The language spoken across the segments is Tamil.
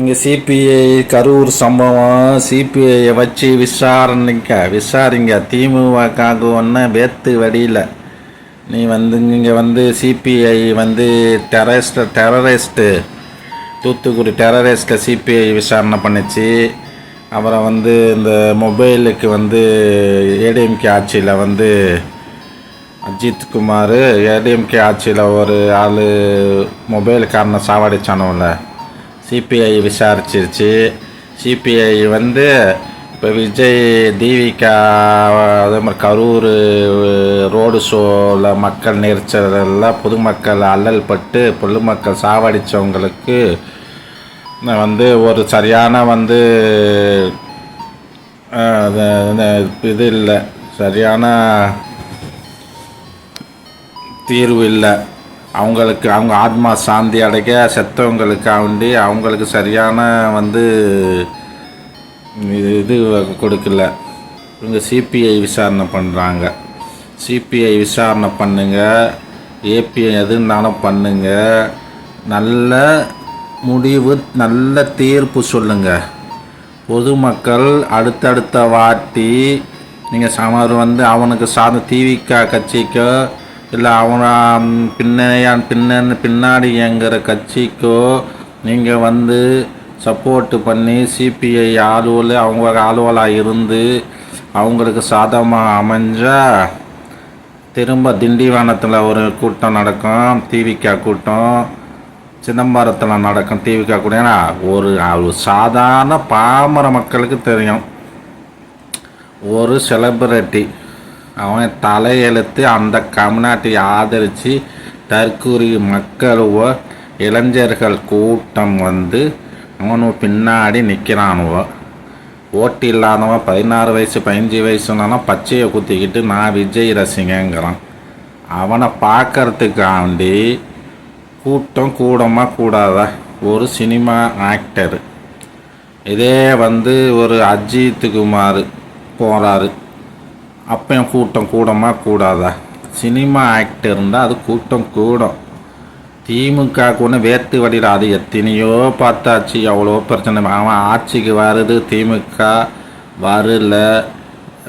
இங்கே சிபிஐ கரூர் சம்பவம் சிபிஐயை வச்சு விசாரணைக்க. விசாரிங்க. திமுகவுக்கு ஒன்றும் வேத்து வடியில். நீ வந்து இங்கே வந்து சிபிஐ வந்து டெரரிஸ்ட் டெரரிஸ்ட்டு தூத்துக்குடி டெரரிஸ்ட்டில் சிபிஐ விசாரணை பண்ணுச்சு. அப்புறம் வந்து இந்த மொபைலுக்கு வந்து ஏடிஎம்கே ஆட்சியில் வந்து அஜித் குமார் ஏடிஎம்கே ஆட்சியில் ஒரு ஆள் மொபைலுக்காரனை சாவடிச்சானோல சிபிஐ விசாரிச்சிருச்சு. சிபிஐ வந்து இப்போ விஜய் தீபிகா அதே மாதிரி கரூர் ரோடு ஷோவில் மக்கள் நெரிச்சலெல்லாம் பொதுமக்கள் அல்லல் பட்டு பொதுமக்கள் சாவடித்தவங்களுக்கு வந்து ஒரு சரியான வந்து அது இது இல்லை. சரியான தீர்வு இல்லை. அவங்களுக்கு அவங்க ஆத்மா சாந்தி அடைக்க செத்தவங்களுக்காக வேண்டி அவங்களுக்கு சரியான வந்து இது கொடுக்கல. இவங்க சிபிஐ விசாரணை பண்ணுறாங்க சிபிஐ விசாரணை பண்ணுங்கள் ஏபிஐ எதுனாலும் பண்ணுங்கள் நல்ல முடிவு நல்ல தீர்ப்பு சொல்லுங்கள் பொதுமக்கள் அடுத்தடுத்த வாட்டி நீங்கள் சமர் வந்து அவனுக்கு சார்ந்த திமுக கட்சிக்கோ இல்லை அவன பின்னையான் பின்ன பின்னாடிங்கிற கட்சிக்கோ நீங்கள் வந்து சப்போர்ட்டு பண்ணி சிபிஐ ஆளுவல் அவங்க ஆளுவலாக இருந்து அவங்களுக்கு சாதகமாக அமைஞ்சா திரும்ப திண்டிவனத்தில் ஒரு கூட்டம் நடக்கும் தீவிக்கா கூட்டம் சிதம்பரத்தில் நடக்கும் டிவிக்கா கூட்டம். ஏன்னா ஒரு சாதாரண பாமர மக்களுக்கு தெரியும். ஒரு செலிப்ரிட்டி அவன் தலையெழுத்து அந்த கம்யூனிட்டியை ஆதரித்து தற்கூரி மக்களுவோ இளைஞர்கள் கூட்டம் வந்து அவனு பின்னாடி நிற்கிறானுவ ஓட்டு இல்லாதவன் பதினாறு வயசு பதினஞ்சு வயசுனாலும் பச்சையை குத்திக்கிட்டு நான் விஜய் ரசிகங்கிறான். அவனை பார்க்கறதுக்காண்டி கூட்டம் கூடமாக கூடாதா? ஒரு சினிமா ஆக்டர். இதே வந்து ஒரு அஜித் குமார் போகிறாரு அப்பயும் கூட்டம் கூடமா கூடாதா? சினிமா ஆக்டர் இருந்தால் அது கூட்டம் கூடும். திமுக ஒன்று வேத்து வடிடாது. எத்தனையோ பார்த்தாச்சு. எவ்வளோ பிரச்சனை. அவன் ஆட்சிக்கு வருது. திமுக வரல.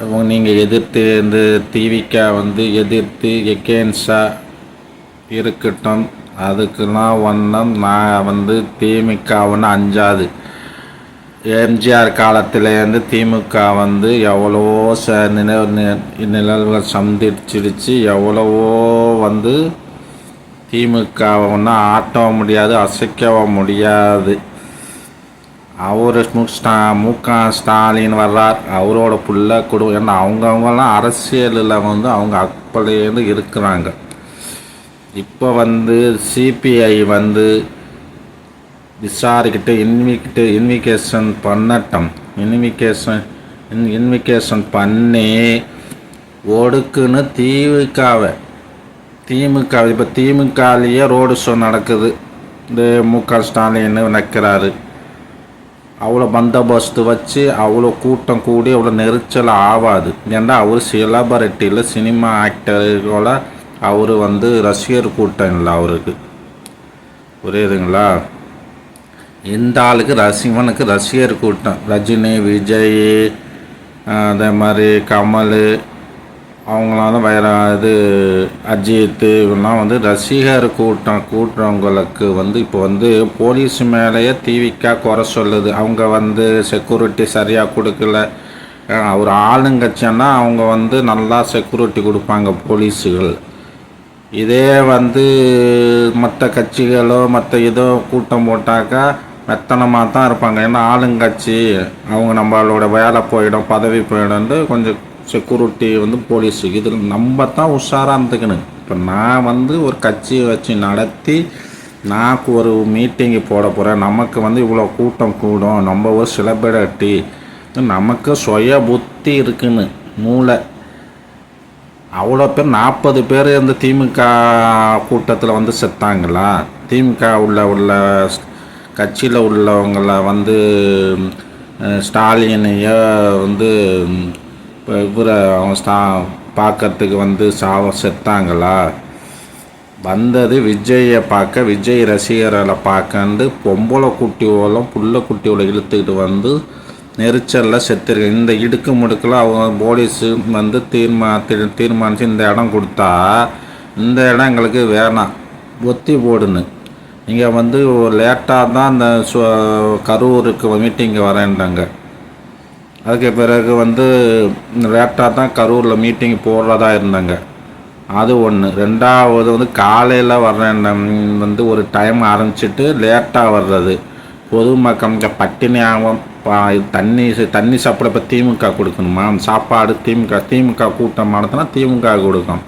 நீங்கள் எதிர்த்து இந்த திவிக வந்து எதிர்த்து எகேன்ஸ்டாக இருக்கட்டும். அதுக்கெல்லாம் ஒன்றும் நான் வந்து திமுக ஒன்று அஞ்சாது. எம்ஜிஆர் காலத்திலேருந்து திமுக வந்து எவ்வளவோ ச நினைவு நி- சந்திச்சிடுச்சு. எவ்வளவோ வந்து திமுக ஒன்றும் ஆட்டவும் முடியாது அசைக்கவும் முடியாது. அவர் ஸ்டா மு க ஸ்டாலின் வர்றார். அவரோட புள்ள குடும்பம் ஏன்னா அவங்கவுங்கெல்லாம் அரசியலில் வந்து அவங்க அப்பலேருந்து இருக்கிறாங்க. இப்போ வந்து சிபிஐ வந்து விசாரிக்கிட்டு இன்விக்கிட்டு இன்விகேஷன் பண்ணட்டும். இன்விகேஷன் இன் இன்விகேஷன் பண்ணி ஒடுக்குன்னு திமுகவை திமுக இப்போ திமுகலேயே ரோடு ஷோ நடக்குது. இந்த மு க ஸ்டாலின் நிற்கிறாரு அவ்வளோ பந்தோபஸ்து வச்சு அவ்வளோ கூட்டம் கூடி அவ்வளோ நெரிச்சல் ஆகாது ஏன்னா அவர் செலபரிட்டியில் சினிமா ஆக்டர்களோட அவர் வந்து ரசிகர் கூட்டம் இல்லை அவருக்கு. புரியுதுங்களா? இந்த ஆளுக்கு ரசிகனுக்கு ரசிகர் கூட்டம். ரஜினி விஜய் அதே மாதிரி கமல் அவங்களாம் தான் வேற இது அஜித்து இவெல்லாம் வந்து ரசிகர் கூட்டம் கூட்டுறவங்களுக்கு வந்து இப்போ வந்து போலீஸ் மேலேயே தீவிக்கா குறை சொல்லுது. அவங்க வந்து செக்யூரிட்டி சரியாக கொடுக்கல. ஒரு ஆளுங்கட்சின்னா அவங்க வந்து நல்லா செக்யூரிட்டி கொடுப்பாங்க போலீஸுகள். இதே வந்து மற்ற கட்சிகளோ மற்ற இதோ கூட்டம் போட்டாக்கா மெத்தனமாக தான் இருப்பாங்க. ஏன்னா ஆளுங்கட்சி அவங்க நம்மளோட வேலை போயிடும் பதவி போயிடும்னு கொஞ்சம் செக்யூரிட்டி வந்து போலீஸுக்கு இதில் நம்ம தான் உஷாராக இருந்துக்கணும். இப்போ நான் வந்து ஒரு கட்சியை வச்சு நடத்தி நான் ஒரு மீட்டிங்கு போட போகிறேன் நமக்கு வந்து இவ்வளோ கூட்டம் கூடும். நம்ம ஒரு செலிபிரிட்டி நமக்கு சுய புத்தி இருக்குன்னு மூளை. அவ்வளோ பேர் நாற்பது பேர் இந்த திமுக கூட்டத்தில் வந்து செத்தாங்களா? திமுக உள்ள உள்ள கட்சியில் உள்ளவங்கள வந்து ஸ்டாலினையோ வந்து இப்போ இவரை அவங்க ஸ்டா பார்க்கறதுக்கு வந்து சாவ செத்தாங்களா? வந்தது விஜயை பார்க்க விஜய் ரசிகர்களை பார்க்கண்டு பொம்பளை குட்டியோலம் புள்ள குட்டியோட இழுத்துக்கிட்டு வந்து நெரிச்சலில் செத்துருக்கு இந்த இடுக்கு முடுக்கில் அவங்க போலீஸு வந்து தீர்மா தீர்மானித்து இந்த இடம் கொடுத்தா இந்த இடம் எங்களுக்கு வேணாம் ஒத்தி போடுன்னு. இங்கே வந்து லேட்டாக தான் அந்த சு- கரூருக்கு மீட்டிங்கு வரேன்டாங்க அதுக்கு பிறகு வந்து லேட்டாக தான் கரூரில் மீட்டிங் போடுறதா இருந்தாங்க. அது ஒன்று ரெண்டாவது வந்து காலையில் வர்றேன் வந்து ஒரு டைம் ஆரம்பிச்சிட்டு லேட்டாக வர்றது. பொதுமக்கள் இங்கே பட்டினி ஆகும் பா தண்ணி தண்ணி சாப்பிட இப்போ திமுக கொடுக்கணுமா? சாப்பாடு திமுக திமுக கூட்டம் நடத்தினா திமுக கொடுக்கும்.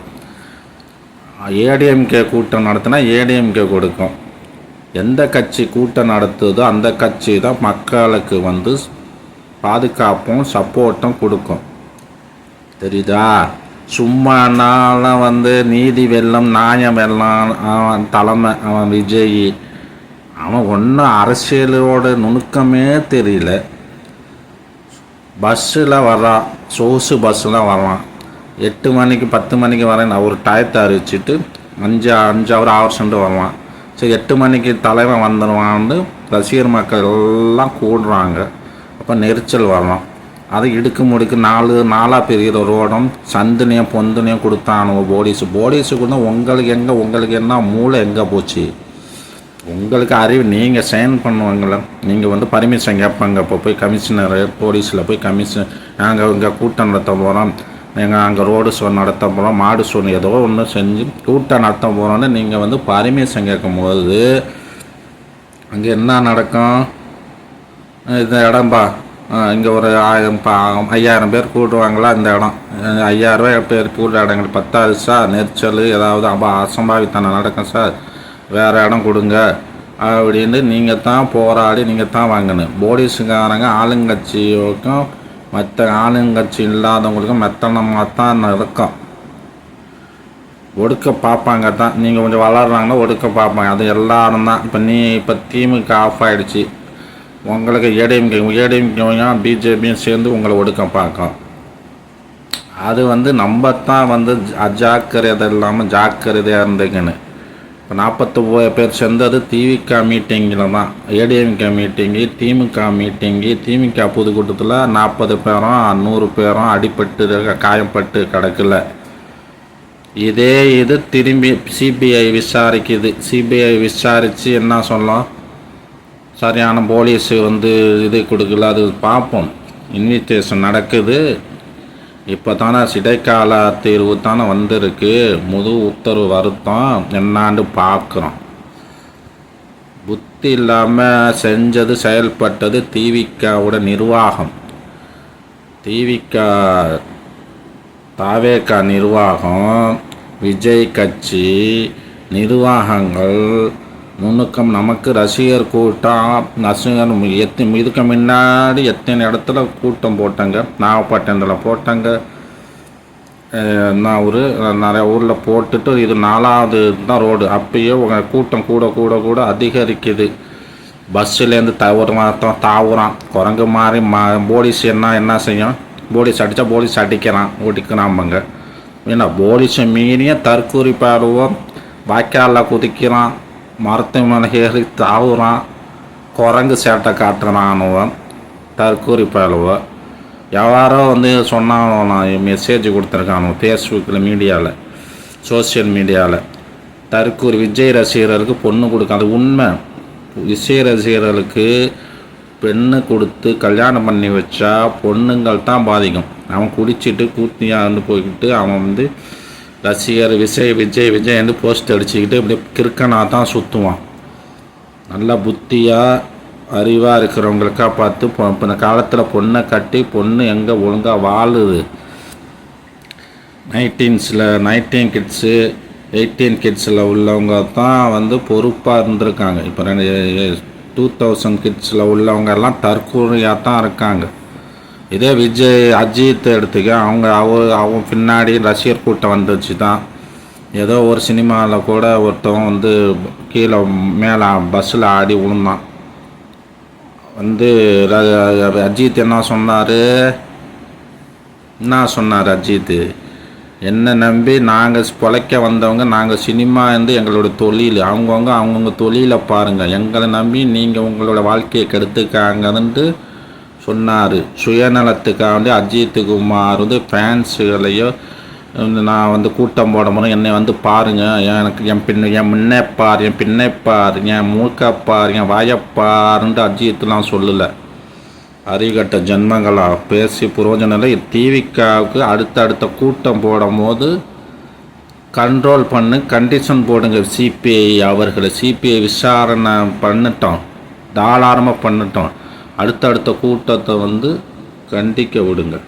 ஏடிஎம்கே கூட்டம் நடத்தினா ஏடிஎம்கே கொடுக்கும். எந்த கட்சி கூட்டம் நடத்துதோ அந்த கட்சி தான் மக்களுக்கு வந்து பாதுகாப்பும் சப்போர்ட்டும் கொடுக்கும். தெரியுதா? சும்மானாலும் வந்து நீதி வெல்லம் நியாயம் வெள்ளம் அவன் தலைமை அவன் விஜய். அவன் ஒன்றும் அரசியலோட நுணுக்கமே தெரியல. பஸ்ஸில் வர்றான் சோசு பஸ்ஸில் வரான். எட்டு மணிக்கு பத்து மணிக்கு வரேன் ஒரு டயத்தை அரிச்சிட்டு அஞ்சு அஞ்சு ஹவர் ஆறு சென்று வருவான். சரி எட்டு மணிக்கு தலைவன் வந்துடுவான்னு ரசிகர் மக்கள் எல்லாம் கூடுறாங்க. அப்போ நெரிச்சல் வரலாம் அது இடுக்கு முடுக்கு நாலு நாலாக பெரிய ரோடம் சந்தினையும் பொந்துனையும் கொடுத்தானுங்க போலீஸு போலீஸுக்கு வந்து உங்களுக்கு எங்கே உங்களுக்கு என்ன மூளை எங்கே போச்சு? உங்களுக்கு அறிவு நீங்கள் சைன் பண்ணுவாங்கள நீங்கள் வந்து பர்மிஷன் கேட்பாங்க. இப்போ போய் கமிஷனர் போலீஸில் போய் கமிஷன் நாங்கள் இங்கே கூட்டம் நடத்த போகிறோம் நீங்கள் அங்கே ரோடு ஷோ நடத்த போகிறோம் மாடு ஷோ ஏதோ ஒன்று செஞ்சு கூட்டம் நடத்த போகிறோன்னு நீங்கள் வந்து பர்மிஷன் கேட்கும்போது அங்கே என்ன நடக்கும்? இந்த இடம்பா இங்கே ஒரு ஆயிரம் ஐயாயிரம் பேர் கூடுவாங்களா இந்த இடம்? ஐயாயிரம் ரூபாய் பேர் கூடுற இடங்கள்? பத்தாது சார் நெரிச்சல் ஏதாவது அப்போ அசம்பாவித்தனம் நடக்கும் சார். வேறு இடம் கொடுங்க. அப்படின்னு நீங்கள் தான் போராடி நீங்கள் தான் வாங்கணும் போலீஸுக்காரங்க ஆளுங்கட்சியோக்கும் மற்ற ஆளுங்கட்சி இல்லாதவங்களுக்கும் மெத்தனமாக தான் இருக்கும் ஒடுக்க பார்ப்பாங்க தான். நீங்கள் கொஞ்சம் வளர்றாங்கன்னா ஒடுக்க பார்ப்பாங்க. அது எல்லாரும் தான். இப்போ நீ இப்போ திமுக ஆஃப் ஆகிடுச்சி உங்களுக்கு ஏடிஎம்கே ஏடிஎம்கேயும் பிஜேபியும் சேர்ந்து உங்களை ஒடுக்க பார்க்கும். அது வந்து நம்ம தான் வந்து அஜாக்கிரதை இல்லாமல் ஜாக்கிரதையாக இருந்துக்கணும். இப்போ நாற்பத்தி பேர் சேர்ந்தது திமுக மீட்டிங்கில் தான். ஏடிஎம்கே மீட்டிங்கு திமுக மீட்டிங்கு திமுக பொதுக்கூட்டத்தில் நாற்பது பேரும் நூறு பேரும் அடிபட்டு காயப்பட்டு கிடக்கல. இதே இது திரும்பி சிபிஐ விசாரிக்குது. சிபிஐ விசாரித்து என்ன சொல்லும் சரியான போலீஸு வந்து இது கொடுக்கல. அது பார்ப்போம். இன்விடேஷன் நடக்குது. இப்போ தானே சிடைக்கால தீர்வு தானே வந்திருக்கு. முது உத்தரவு வருத்தம். என்னான்னு பார்க்குறோம். புத்தி இல்லாமல் செஞ்சது செயல்பட்டது தீவிக்காவோட நிர்வாகம். தீவிக்கா தாவேக்கா நிர்வாகம் விஜய் கட்சி நிர்வாகங்கள் நுணுக்கம் நமக்கு ரசிகர் கூட்டம் ரசிகர் எத்தி இதுக்கு முன்னாடி எத்தனை இடத்துல கூட்டம் போட்டாங்க நாகப்பட்டினத்தில் போட்டாங்க. நான் ஒரு நிறைய ஊரில் போட்டுட்டு இது நாலாவது தான் ரோடு. அப்பயே உங்கள் கூட்டம் கூட கூட கூட அதிகரிக்குது. பஸ்ஸுலேருந்து தவறுறான் தாவுறான். குரங்கு மாதிரி மா போலீஸ் என்ன என்ன செய்யும்? போலீஸ் அடித்தா போலீஸ் அடிக்கிறான். ஒடிக்கிறாம்பங்க ஏன்னா போலீஸை மீறிய தற்கூறி பாடுவோம் வாய்க்காலில் குதிக்கிறான். மரத்து ஏறி தாவுறான் குரங்கு சேட்டை காட்டுறானுவன் தற்கூரி பாடுவோம் யாரோ வந்து சொன்னானோ நான் மெசேஜ் கொடுத்துருக்கானோ ஃபேஸ்புக்கில் மீடியாவில் சோஷியல் மீடியாவில் தற்கூரி விஜய் ரசிகர்களுக்கு பொண்ணு கொடுக்க அது உண்மை. விஜய் ரசிகர்களுக்கு பெண்ணு கொடுத்து கல்யாணம் பண்ணி வச்சா பொண்ணுங்கள் தான் பாதிக்கும். அவன் குடிச்சிட்டு கூத்தியாண்டு போய்கிட்டு அவன் வந்து ரசிகர் விஜய் விஜய் விஜய் வந்து போஸ்ட் அடிச்சுக்கிட்டு இப்படி கிறுக்கனாக தான் சுற்றுவான் நல்லா புத்தியாக அறிவாக இருக்கிறவங்களுக்காக பார்த்து பொ- இப்போ இந்த காலத்தில் பொண்ணை கட்டி பொண்ணு எங்கே ஒழுங்காக வாழுது? நைன்டீன்ஸில் நைன்டீன் கிட்ஸு எயிட்டீன் கிட்ஸில் உள்ளவங்க தான் வந்து பொறுப்பாக இருந்திருக்காங்க. இப்போ ரெண்டு டூ தௌசண்ட் கிட்ஸில் உள்ளவங்க எல்லாம் தான் இருக்காங்க. இதே விஜய் அஜித் எடுத்துக்க அவங்க அவர் அவன் பின்னாடி ரசிகர் கூட்டம் வந்துச்சு தான் ஏதோ ஒரு சினிமாவில் கூட ஒருத்தவன் வந்து கீழே மேலே பஸ்ஸில் ஆடி விழுந்தான். வந்து ர- அஜித் என்ன சொன்னார்? என்ன சொன்னார் அஜித்? என்னை நம்பி நாங்கள் பிழைக்க வந்தவங்க நாங்கள் சினிமா வந்து எங்களோட தொழில். அவங்கவுங்க அவங்கவுங்க தொழிலை பாருங்கள் எங்களை நம்பி நீங்கள் உங்களோட வாழ்க்கையை கெடுத்துக்காங்கன்ட்டு சொன்னார். சுயநலத்துக்காக வந்து அஜித் குமார் வந்து ஃபேன்ஸுகளையோ நான் வந்து கூட்டம் போட போகிறேன் என்னை வந்து பாருங்கள் எனக்கு என் பின் என் முன்னே பார் என் பின்னே என் மூக்கப்பார் என் வாயப்பாருன்ட்டு அஜித்லாம் சொல்லலை. அறிகட்ட ஜென்மங்களா? பேசி புரோஜனம் தீவிக்காவுக்கு டிவிக்காவுக்கு அடுத்த அடுத்த கூட்டம் போடும் போது கண்ட்ரோல் பண்ணு கண்டிஷன் போடுங்க. சிபிஐ அவர்களை. சிபிஐ விசாரணை பண்ணிட்டோம். தாராளமாக பண்ணிட்டோம். அடுத்தடுத்த கூட்டத்தை வந்து கண்டிக்க விடுங்கள்.